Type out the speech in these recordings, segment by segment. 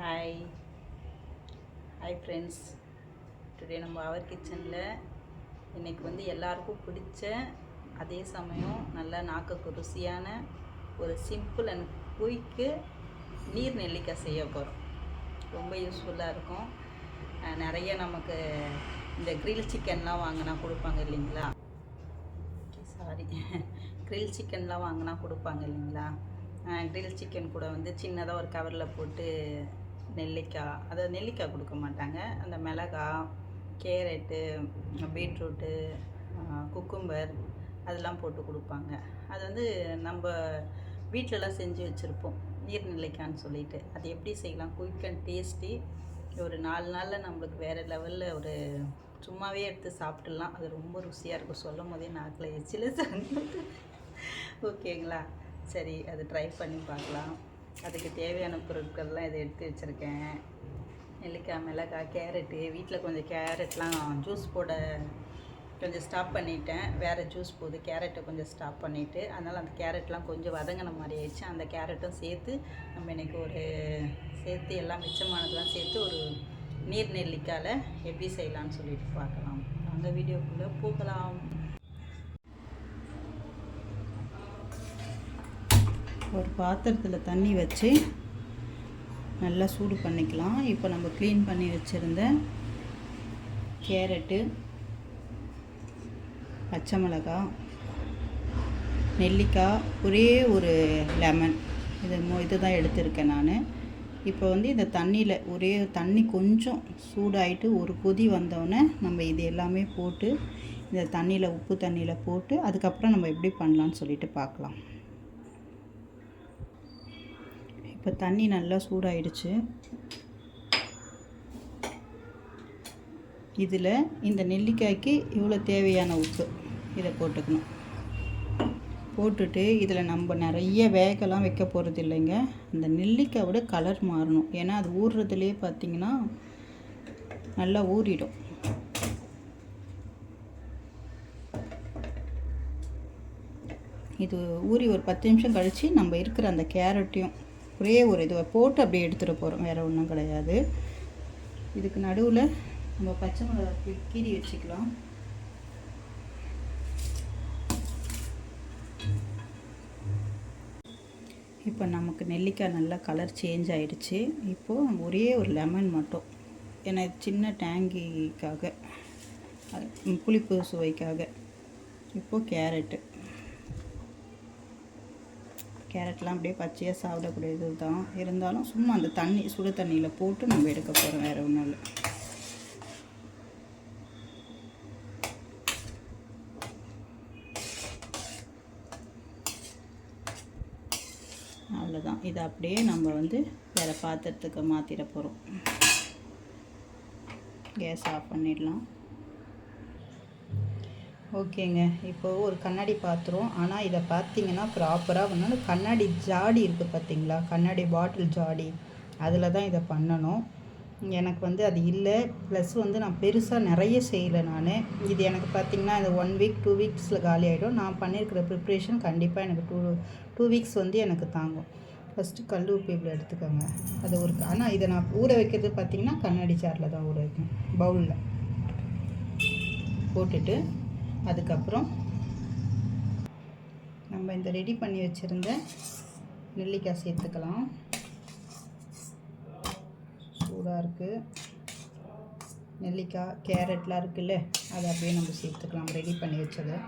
Hi hi friends today நம்ம அவர் கிச்சனில் இன்றைக்கி வந்து எல்லாருக்கும் பிடிச்ச அதே சமயம் நல்ல நாக்குக்கு ருசியான ஒரு சிம்பிள் அண்ட் குயிக்கு நீர் நெல்லிக்காய் செய்ய போகிறோம் ரொம்ப யூஸ்ஃபுல்லாக இருக்கும். நிறைய நமக்கு இந்த கிரில் சிக்கன்லாம் வாங்கினா கொடுப்பாங்க இல்லைங்களா? சாரி கிரில் சிக்கன்லாம் வாங்கினா கொடுப்பாங்க இல்லைங்களா? கிரில் சிக்கன் கூட வந்து சின்னதாக ஒரு கவரில் போட்டு நெல்லிக்காய் அதாவது நெல்லிக்காய் கொடுக்க மாட்டாங்க. அந்த மிளகாய் கேரட்டு பீட்ரூட்டு குக்கும்பர் அதெல்லாம் போட்டு கொடுப்பாங்க. அது வந்து நம்ம வீட்டிலலாம் செஞ்சு வச்சுருப்போம். நீர் நெல்லிக்காய்ன்னு சொல்லிட்டு. அது எப்படி செய்யலாம்? Quick and tasty. ஒரு நாலு நாளில் நம்மளுக்கு வேறு லெவலில் ஒரு சும்மாவே எடுத்து சாப்பிட்டுலாம் அது ரொம்ப ருசியாக இருக்கும். சொல்லும் போதே நாக்கில் எச்சில் ஓகேங்களா? சரி அது ட்ரை பண்ணி பார்க்கலாம். அதுக்கு தேவையான பொருட்கள்லாம் இதை எடுத்து வச்சுருக்கேன். நெல்லிக்காய் மிளகாய் கேரட்டு வீட்டில் கொஞ்சம் கேரட்லாம் ஜூஸ் போட கொஞ்சம் ஸ்டாப் பண்ணிட்டேன். வேறு ஜூஸ் போகுது கேரட்டை கொஞ்சம் ஸ்டாப் பண்ணிவிட்டு அதனால் அந்த கேரட்லாம் கொஞ்சம் வதங்கின மாதிரி ஆயிடுச்சு. அந்த கேரட்டும் சேர்த்து நம்ம இன்றைக்கி ஒரு சேர்த்து எல்லாம் மிச்சமானதெல்லாம் சேர்த்து ஒரு நீர் நெல்லிக்காயில் எப்படி செய்யலாம்னு சொல்லிட்டு பார்க்கலாம். அந்த வீடியோக்குள்ளே போகலாம். ஒரு பாத்திரத்தில் தண்ணி வச்சு நல்லா சூடு பண்ணிக்கலாம். இப்போ நம்ம க்ளீன் பண்ணி வச்சுருந்த கேரட்டு பச்சை மிளகாய் நெல்லிக்காய் ஒரே ஒரு லெமன் இது மோ இது தான் எடுத்திருக்கேன் நான். இப்போ வந்து இந்த தண்ணியில் ஒரே தண்ணி கொஞ்சம் சூடாயிட்டு ஒரு கொதி வந்தோடனே நம்ம இது எல்லாமே போட்டு இந்த தண்ணியில் உப்பு தண்ணியில் போட்டு அதுக்கப்புறம் நம்ம எப்படி பண்ணலான்னு சொல்லிட்டு பார்க்கலாம். இப்போ தண்ணி நல்லா சூடாயிடுச்சு. இதில் இந்த நெல்லிக்காய்க்கு இவ்வளோ தேவையான உப்பு இதை போட்டுக்கணும். போட்டுட்டு இதில் நம்ம நிறைய வேகலாம் வைக்க போகிறது இல்லைங்க. அந்த நெல்லிக்காயோட கலர் மாறணும். ஏன்னா அது ஊறுறதுலேயே பார்த்திங்கன்னா நல்லா ஊறிடும். இது ஊறி ஒரு பத்து நிமிஷம் கழித்து நம்ம இருக்கிற அந்த கேரட்டையும் ஒரே ஒரு இதுவை போட்டு அப்படியே எடுத்துகிட்டு போகிறோம் வேறு ஒன்றும் கிடையாது. இதுக்கு நடுவில் நம்ம பச்சை மிளகாய் கீறி வச்சுக்கலாம். இப்போ நமக்கு நெல்லிக்காய் நல்லா கலர் சேஞ்ச் ஆகிடுச்சு இப்போது ஒரே ஒரு லெமன் மட்டும். ஏன்னா இது சின்ன டேங்கிக்காக புளிப்பு சுவைக்காக. இப்போது கேரட்டு கேரட்லாம் அப்படியே பச்சையாக சாப்பிடக்கூடியது தான். இருந்தாலும் சும்மா அந்த தண்ணி சுடு தண்ணியில் போட்டு நம்ம எடுக்க போகிறோம் வேறு ஒன்றும் இல்லை. அவ்வளோதான் இதை அப்படியே நம்ம வந்து வேறு பாத்திரத்துக்கு மாற்றிட போகிறோம் கேஸ் ஆஃப் பண்ணிடலாம். ஓகேங்க. இப்போ ஒரு கண்ணாடி பாத்திரம் ஆனால் இதை பார்த்தீங்கன்னா ப்ராப்பராக பண்ணணும் கண்ணாடி ஜாடி இருக்குது பார்த்தீங்களா கண்ணாடி பாட்டில் ஜாடி. அதில் தான் இதை பண்ணணும். எனக்கு வந்து அது இல்லை. ப்ளஸ் வந்து நான் பெருசாக நிறைய செய்யலை நான். இது எனக்கு பார்த்திங்கன்னா இந்த ஒன் வீக் டூ வீக்ஸில் காலி ஆகிடும் நான் பண்ணியிருக்கிற ப்ரிப்ரேஷன் கண்டிப்பாக எனக்கு டூ டூ வீக்ஸ் வந்து எனக்கு தாங்கும். ஃபஸ்ட்டு கல் உப்பு இவ்வளோ எடுத்துக்கோங்க. அது ஒரு ஆனால் இதை நான் ஊற வைக்கிறது பார்த்திங்கன்னா கண்ணாடி சாரில் தான் ஊற வைக்கணும் பவுலில் போட்டுட்டு அதுக்கப்புறம் நம்ம இந்த ரெடி பண்ணி வச்சுருந்த நெல்லிக்காய் சேர்த்துக்கலாம். சூடாக இருக்குது நெல்லிக்காய் கேரட்லாம் இருக்குல்ல அதை அப்படியே நம்ம சேர்த்துக்கலாம். ரெடி பண்ணி வச்சதை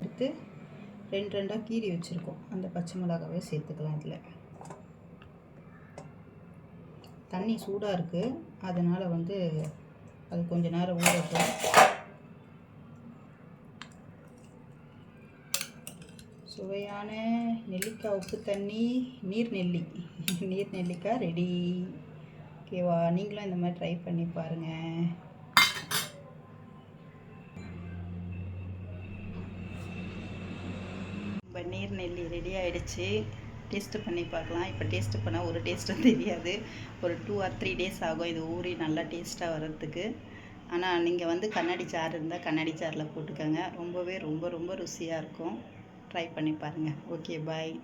எடுத்து ரெண்டு ரெண்டாக கீறி வச்சுருக்கோம். அந்த பச்சை மிளகாவே சேர்த்துக்கலாம் இதில். தண்ணி சூடாக இருக்குது அதனால் வந்து அது கொஞ்ச நேரம் ஊறட்டும் சுவையான நெல்லிக்காய் உப்பு தண்ணி நீர் நெல்லி. நீர் நெல்லிக்காய் ரெடி. ஓகேவா? நீங்களும் இந்த மாதிரி ட்ரை பண்ணி பாருங்கள் இப்போ நீர் நெல்லி ரெடி ஆகிடுச்சு டேஸ்ட்டு பண்ணி பார்க்கலாம். இப்போ டேஸ்ட்டு பண்ணால் ஒரு டேஸ்ட்டும் தெரியாது. ஒரு டூ ஆர் த்ரீ டேஸ் ஆகும். இது ஊறி நல்லா டேஸ்ட்டாக வர்றதுக்கு. ஆனால் நீங்கள் வந்து கண்ணாடி ஜார் இருந்தால் கண்ணாடி சாரில் போட்டுக்கோங்க. ரொம்பவே ரொம்ப ரொம்ப ருசியாக இருக்கும். ட்ரை பண்ணி பாருங்கள் ஓகே பாய்